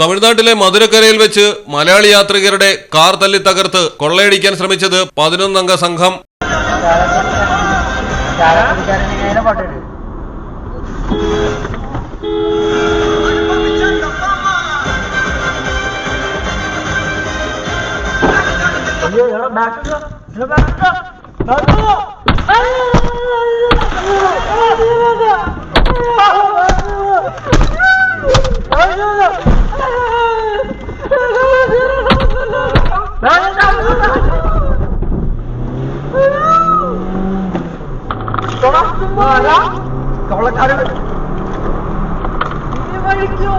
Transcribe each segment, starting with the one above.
തമിഴ്നാട്ടിലെ മധുരക്കരയിൽ വെച്ച് മലയാളി യാത്രികരുടെ കാർ തല്ലി തകർത്ത് കൊള്ളയടിക്കാൻ ശ്രമിച്ചത് പതിനൊന്നംഗ സംഘം. കവളക്കാരൻ വഴിക്കോ?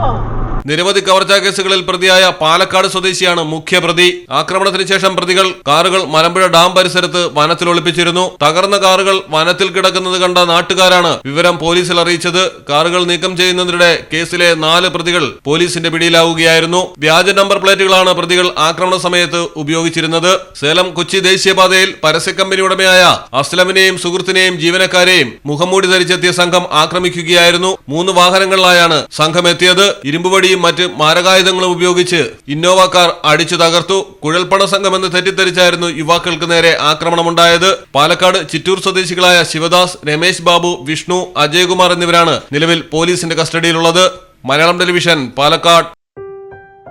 നിരവധി കവർച്ചാ കേസുകളിൽ പ്രതിയായ പാലക്കാട് സ്വദേശിയാണ് മുഖ്യപ്രതി. ആക്രമണത്തിന് ശേഷം പ്രതികൾ കാറുകൾ മലമ്പുഴ ഡാം പരിസരത്ത് വനത്തിൽ ഒളിപ്പിച്ചിരുന്നു. തകർന്ന കാറുകൾ വനത്തിൽ കിടക്കുന്നത് കണ്ട നാട്ടുകാരാണ് വിവരം പോലീസിൽ അറിയിച്ചത്. കാറുകൾ നീക്കം ചെയ്യുന്നതിനിടെ കേസിലെ നാല് പ്രതികൾ പോലീസിന്റെ പിടിയിലാവുകയായിരുന്നു. വ്യാജ നമ്പർ പ്ലേറ്റുകളാണ് പ്രതികൾ ആക്രമണ സമയത്ത് ഉപയോഗിച്ചിരുന്നത്. സേലം കൊച്ചി ദേശീയപാതയിൽ പരസ്യ കമ്പനി ഉടമയായ അസ്ലമിനെയും സുഹൃത്തിനെയും ജീവനക്കാരെയും മുഖംമൂടി ധരിച്ചെത്തിയ സംഘം ആക്രമിക്കുകയായിരുന്നു. മൂന്ന് വാഹനങ്ങളിലായാണ് സംഘം എത്തിയത്. ഇരുമ്പുവടിയും മറ്റ് മാരകായുധങ്ങളും ഉപയോഗിച്ച് ഇന്നോവ കാർ അടിച്ചു തകർത്തു. കുഴൽപ്പണ സംഘമെന്ന് തെറ്റിദ്ധരിച്ചായിരുന്നു യുവാക്കൾക്ക് നേരെ ആക്രമണമുണ്ടായത്. പാലക്കാട് ചിറ്റൂർ സ്വദേശികളായ ശിവദാസ് രമേശ് ബാബു വിഷ്ണു അജയകുമാർ എന്നിവരാണ് നിലവിൽ പോലീസിന്റെ കസ്റ്റഡിയിലുള്ളത്. മലയാളം ടെലിവിഷൻ പാലക്കാട്.